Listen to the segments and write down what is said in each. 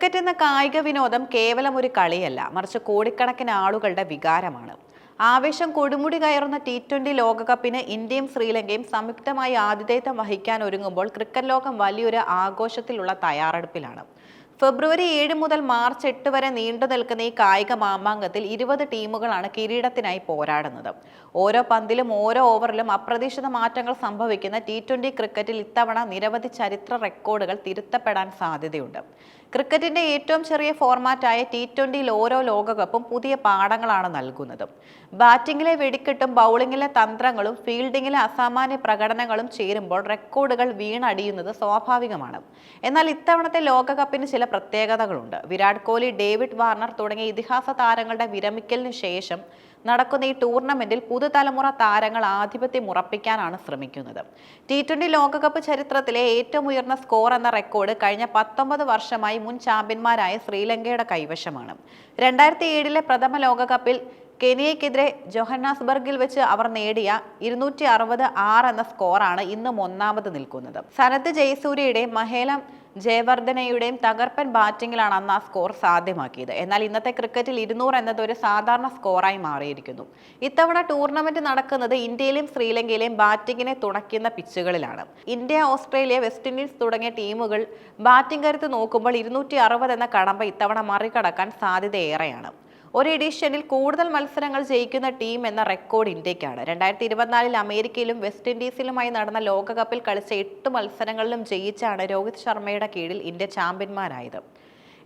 Cricket എന്ന കായിക വിനോദം കേവലം ഒരു കളിയല്ല മറിച്ച് കോടിക്കണക്കിന് ആളുകളുടെ വികാരമാണ്. ആവേശം കൊടുമുടി കയറുന്ന ടി ട്വന്റി ലോകകപ്പിന് ഇന്ത്യയും ശ്രീലങ്കയും സംയുക്തമായി ആതിഥേയത്വം വഹിക്കാൻ ഒരുങ്ങുമ്പോൾ ക്രിക്കറ്റ് ലോകം വലിയൊരു ആഘോഷത്തിലുള്ള തയ്യാറെടുപ്പിലാണ്. ഫെബ്രുവരി ഏഴ് മുതൽ മാർച്ച് എട്ട് വരെ നീണ്ടു നിൽക്കുന്ന ഈ കായിക മാമാങ്കത്തിൽ ഇരുപത് ടീമുകളാണ് കിരീടത്തിനായി പോരാടുന്നത്. ഓരോ പന്തിലും ഓരോ ഓവറിലും അപ്രതീക്ഷിത മാറ്റങ്ങൾ സംഭവിക്കുന്ന ടി ട്വന്റി ക്രിക്കറ്റിൽ ഇത്തവണ നിരവധി ചരിത്ര റെക്കോർഡുകൾ തിരുത്തപ്പെടാൻ സാധ്യതയുണ്ട്. ക്രിക്കറ്റിന്റെ ഏറ്റവും ചെറിയ ഫോർമാറ്റായ ടി ട്വന്റിയിൽ ഓരോ ലോകകപ്പും പുതിയ പാഠങ്ങളാണ് നൽകുന്നത്. ബാറ്റിംഗിലെ വെടിക്കെട്ടും ബൗളിംഗിലെ തന്ത്രങ്ങളും ഫീൽഡിംഗിലെ അസാമാന്യ പ്രകടനങ്ങളും ചേരുമ്പോൾ റെക്കോർഡുകൾ വീണടിയുന്നത് സ്വാഭാവികമാണ്. എന്നാൽ ഇത്തവണത്തെ ലോകകപ്പിന് ചില പ്രത്യേകതകളുണ്ട്. വിരാട് കോഹ്ലി ഡേവിഡ് വാർണർ തുടങ്ങിയ ഇതിഹാസ താരങ്ങളുടെ വിരമിക്കലിന് ശേഷം നടക്കുന്ന ഈ ടൂർണമെന്റിൽ പുതുതലമുറ താരങ്ങൾ ആധിപത്യം ഉറപ്പിക്കാനാണ് ശ്രമിക്കുന്നത്. ടി ട്വന്റി ലോകകപ്പ് ചരിത്രത്തിലെ ഏറ്റവും ഉയർന്ന സ്കോർ എന്ന റെക്കോർഡ് കഴിഞ്ഞ പത്തൊമ്പത് വർഷമായി മുൻ ചാമ്പ്യന്മാരായ ശ്രീലങ്കയുടെ കൈവശമാണ്. രണ്ടായിരത്തി ഏഴിലെ പ്രഥമ ലോകകപ്പിൽ കെനിയയ്ക്കെതിരെ ജൊഹന്നാസ്ബർഗിൽ വെച്ച് അവർ നേടിയ ഇരുന്നൂറ്റി അറുപത് ആറ് എന്ന സ്കോറാണ് ഇന്നും ഒന്നാമത് നിൽക്കുന്നത്. സനത്ത് ജയസൂര്യയുടെ മഹേലം ജയവർദ്ധനയുടെയും തകർപ്പൻ ബാറ്റിംഗിലാണ് അന്ന് ആ സ്കോർ സാധ്യമാക്കിയത്. എന്നാൽ ഇന്നത്തെ ക്രിക്കറ്റിൽ ഇരുന്നൂറ് എന്നത് ഒരു സാധാരണ സ്കോറായി മാറിയിരിക്കുന്നു. ഇത്തവണ ടൂർണമെന്റ് നടക്കുന്നത് ഇന്ത്യയിലെയും ശ്രീലങ്കയിലെയും ബാറ്റിങ്ങിനെ തുണയ്ക്കുന്ന പിച്ചുകളിലാണ്. ഇന്ത്യ ഓസ്ട്രേലിയ വെസ്റ്റ് ഇൻഡീസ് തുടങ്ങിയ ടീമുകൾ ബാറ്റിംഗ് കരുത്ത് നോക്കുമ്പോൾ ഇരുന്നൂറ്റി എന്ന കടമ്പ ഇത്തവണ മറികടക്കാൻ സാധ്യതയേറെയാണ്. ഒരു എഡിഷനിൽ കൂടുതൽ മത്സരങ്ങൾ ജയിക്കുന്ന ടീം എന്ന റെക്കോർഡ് ഇന്ത്യക്കാണ് രണ്ടായിരത്തി ഇരുപത്തിനാലിൽ അമേരിക്കയിലും വെസ്റ്റ് ഇൻഡീസിലുമായി നടന്ന ലോകകപ്പിൽ കളിച്ച എട്ട് മത്സരങ്ങളിലും ജയിച്ചാണ് രോഹിത് ശർമ്മയുടെ കീഴിൽ ഇന്ത്യ ചാമ്പ്യന്മാരായത്.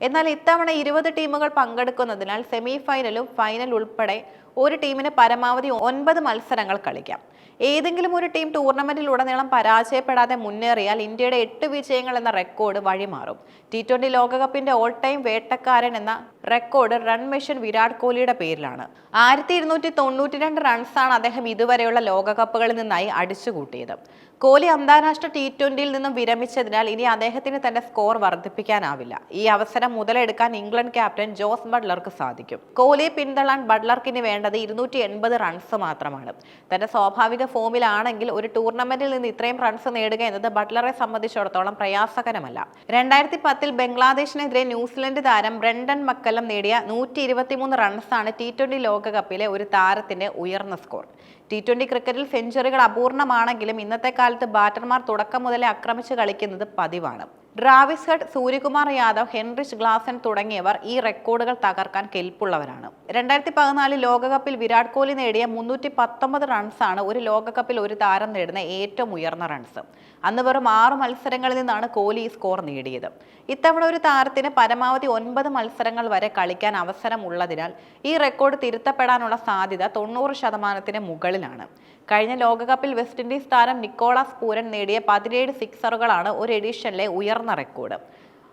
എന്നാൽ ഇത്തവണ ഇരുപത് ടീമുകൾ പങ്കെടുക്കുന്നതിനാൽ സെമി ഫൈനലും ഫൈനൽ ഉൾപ്പെടെ ഒരു ടീമിന് പരമാവധി ഒൻപത് മത്സരങ്ങൾ കളിക്കാം. ഏതെങ്കിലും ഒരു ടീം ടൂർണമെന്റിൽ ഉടനീളം പരാജയപ്പെടാതെ മുന്നേറിയാൽ ഇന്ത്യയുടെ എട്ട് വിജയങ്ങൾ എന്ന റെക്കോർഡ് വഴിമാറും. ടി ട്വന്റി ലോകകപ്പിന്റെ ഓൾ ടൈം വേട്ടക്കാരൻ എന്ന റെക്കോർഡ് റൺ മെഷീൻ വിരാട് കോഹ്ലിയുടെ പേരിലാണ്. ആയിരത്തി ഇരുന്നൂറ്റി തൊണ്ണൂറ്റി രണ്ട് റൺസാണ് അദ്ദേഹം ഇതുവരെയുള്ള ലോകകപ്പുകളിൽ നിന്നായി അടിച്ചുകൂട്ടിയത്. കോഹ്ലി അന്താരാഷ്ട്ര ടി ട്വന്റിയിൽ നിന്നും വിരമിച്ചതിനാൽ ഇനി അദ്ദേഹത്തിന് തന്റെ സ്കോർ വർദ്ധിപ്പിക്കാനാവില്ല. ഈ അവസരം മുതലെടുക്കാൻ ഇംഗ്ലണ്ട് ക്യാപ്റ്റൻ ജോസ് ബട്ട്ലർക്ക് സാധിക്കും. കോഹ്ലിയെ പിന്തള്ളാൻ ബട്ട്ലർക്കിന് വേണ്ടത് ഇരുന്നൂറ്റി എൺപത് റൺസ് മാത്രമാണ്. തന്റെ സ്വാഭാവിക ഫോമിലാണെങ്കിൽ ഒരു ടൂർണമെന്റിൽ നിന്ന് ഇത്രയും റൺസ് നേടുക എന്നത് ബട്ട്ലറെ സംബന്ധിച്ചിടത്തോളം പ്രയാസകരമല്ല. രണ്ടായിരത്തി പത്തിൽ ബംഗ്ലാദേശിനെതിരെ ന്യൂസിലൻഡ് താരം ബ്രണ്ടൻ മക്കല്ലം നേടിയ നൂറ്റി ഇരുപത്തിമൂന്ന് റൺസാണ് ടി ട്വന്റി ലോകകപ്പിലെ ഒരു താരത്തിന്റെ ഉയർന്ന സ്കോർ ടി ട്വന്റി ക്രിക്കറ്റിൽ സെഞ്ചുറികൾ അപൂർണമാണെങ്കിലും ഇന്നത്തെ കാലത്ത് ബാറ്റർമാർ തുടക്കം മുതലേ ആക്രമിച്ച് കളിക്കുന്നത് പതിവാണ്. Travis Head Suryakumar Yadav Heinrich Klaasen തുടങ്ങിയവർ ഈ റെക്കോർഡുകൾ തകർക്കാൻ കെൽപ്പുള്ളവരാണ്. രണ്ടായിരത്തി പതിനാലിൽ ലോകകപ്പിൽ വിരാട് കോഹ്ലി നേടിയ മുന്നൂറ്റി പത്തൊമ്പത് റൺസാണ് ഒരു ലോകകപ്പിൽ ഒരു താരം നേടുന്ന ഏറ്റവും ഉയർന്ന റൺസ് അന്ന് വെറും ആറ് മത്സരങ്ങളിൽ നിന്നാണ് കോഹ്ലി ഈ സ്കോർ നേടിയത്. ഇത്തവണ ഒരു താരത്തിന് പരമാവധി ഒൻപത് മത്സരങ്ങൾ വരെ കളിക്കാൻ അവസരമുള്ളതിനാൽ ഈ റെക്കോർഡ് തിരുത്തപ്പെടാനുള്ള സാധ്യത തൊണ്ണൂറ് ശതമാനത്തിന് മുകളിലാണ്. കഴിഞ്ഞ ലോകകപ്പിൽ വെസ്റ്റ് ഇൻഡീസ് താരം നിക്കോളാസ് പൂരൻ നേടിയ പതിനേഴ് സിക്സറുകളാണ് ഒരു എഡിഷനിലെ ഉയർന്ന റെക്കോർഡ്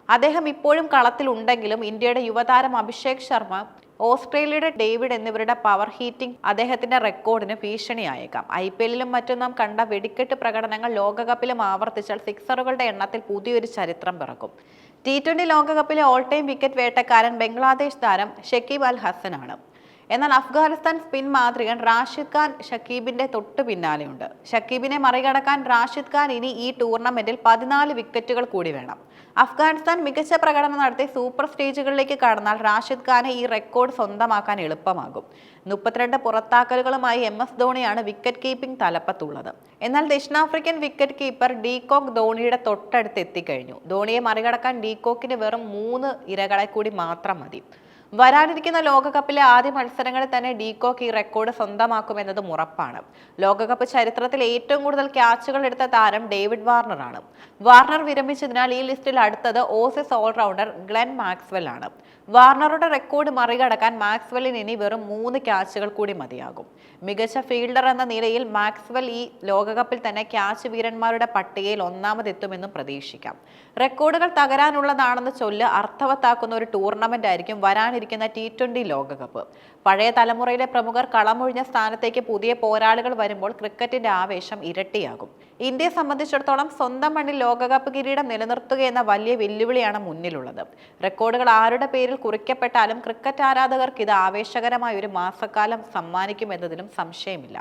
അദ്ദേഹം ഇപ്പോഴും കളത്തിലുണ്ടെങ്കിലും ഇന്ത്യയുടെ യുവതാരം അഭിഷേക് ശർമ്മ ഓസ്ട്രേലിയയുടെ ഡേവിഡ് എന്നിവരുടെ പവർ ഹീറ്റിംഗ് അദ്ദേഹത്തിന്റെ റെക്കോർഡിന് ഭീഷണിയായേക്കാം. ഐ പി എല്ലിലും മറ്റും നാം കണ്ട വെടിക്കെട്ട് പ്രകടനങ്ങൾ ലോകകപ്പിലും ആവർത്തിച്ചാൽ സിക്സറുകളുടെ എണ്ണത്തിൽ പുതിയൊരു ചരിത്രം പിറക്കും. ടി ട്വന്റി ലോകകപ്പിലെ ഓൾ ടൈം വിക്കറ്റ് വേട്ടക്കാരൻ ബംഗ്ലാദേശ് താരം ഷക്കീബ് അൽ ഹസനാണ്. എന്നാൽ അഫ്ഗാനിസ്ഥാൻ സ്പിൻ മാതൃകൻ റാഷിദ് ഖാൻ ഷക്കീബിന്റെ തൊട്ടു പിന്നാലെയുണ്ട്. ഷക്കീബിനെ മറികടക്കാൻ റാഷിദ് ഖാൻ ഇനി ഈ ടൂർണമെന്റിൽ പതിനാല് വിക്കറ്റുകൾ കൂടി വേണം. അഫ്ഗാനിസ്ഥാൻ മികച്ച പ്രകടനം നടത്തി സൂപ്പർ സ്റ്റേജുകളിലേക്ക് കടന്നാൽ റാഷിദ് ഖാനെ ഈ റെക്കോർഡ് സ്വന്തമാക്കാൻ എളുപ്പമാകും. മുപ്പത്തിരണ്ട് പുറത്താക്കലുകളുമായി എം എസ് ധോണിയാണ് വിക്കറ്റ് കീപ്പിംഗ് തലപ്പത്തുള്ളത്. എന്നാൽ ദക്ഷിണാഫ്രിക്കൻ വിക്കറ്റ് കീപ്പർ ഡീകോക്ക് ധോണിയുടെ തൊട്ടടുത്ത് എത്തിക്കഴിഞ്ഞു. ധോണിയെ മറികടക്കാൻ ഡീകോക്കിന് വെറും മൂന്ന് ഇരകളെ കൂടി മാത്രം മതി. വരാനിരിക്കുന്ന ലോകകപ്പിലെ ആദ്യ മത്സരങ്ങളിൽ തന്നെ ഡീകോക്ക് ഈ റെക്കോർഡ് സ്വന്തമാക്കുമെന്നതും ഉറപ്പാണ്. ലോകകപ്പ് ചരിത്രത്തിൽ ഏറ്റവും കൂടുതൽ ക്യാച്ചുകൾ എടുത്ത താരം ഡേവിഡ് വാർണർ ആണ് വാർണർ വിരമിച്ചതിനാൽ ഈ ലിസ്റ്റിൽ അടുത്തത് ഓസിസ് ഓൾറൗണ്ടർ ഗ്ലെൻ മാക്സ്വെൽ ആണ് വാർണറുടെ റെക്കോർഡ് മറികടക്കാൻ മാക്സ്വെല്ലിന് ഇനി വെറും മൂന്ന് ക്യാച്ചുകൾ കൂടി മതിയാകും. മികച്ച ഫീൽഡർ എന്ന നിലയിൽ മാക്സ്വെൽ ഈ ലോകകപ്പിൽ തന്നെ ക്യാച്ച് വീരന്മാരുടെ പട്ടികയിൽ ഒന്നാമതെത്തുമെന്നും പ്രതീക്ഷിക്കാം. റെക്കോർഡുകൾ തകരാനുള്ളതാണെന്ന് ചൊല്ല് അർത്ഥവത്താക്കുന്ന ഒരു ടൂർണമെന്റ് ആയിരിക്കും വരാനിരിക്കുന്ന ടി ട്വന്റി ലോകകപ്പ്. പഴയ തലമുറയിലെ പ്രമുഖർ കളമൊഴിഞ്ഞ സ്ഥാനത്തേക്ക് പുതിയ പോരാളികൾ വരുമ്പോൾ ക്രിക്കറ്റിന്റെ ആവേശം ഇരട്ടിയാകും. ഇന്ത്യയെ സംബന്ധിച്ചിടത്തോളം സ്വന്തം മണ്ണിൽ ലോകകപ്പ് കിരീടം നിലനിർത്തുക എന്ന വലിയ വെല്ലുവിളിയാണ് മുന്നിലുള്ളത്. റെക്കോർഡുകൾ ആരുടെ പേരിൽ കുറിക്കപ്പെട്ടാലും ക്രിക്കറ്റ് ആരാധകർക്ക് ഇത് ആവേശകരമായ ഒരു മാസക്കാലം സമ്മാനിക്കുമെന്നതിനും സംശയമില്ല.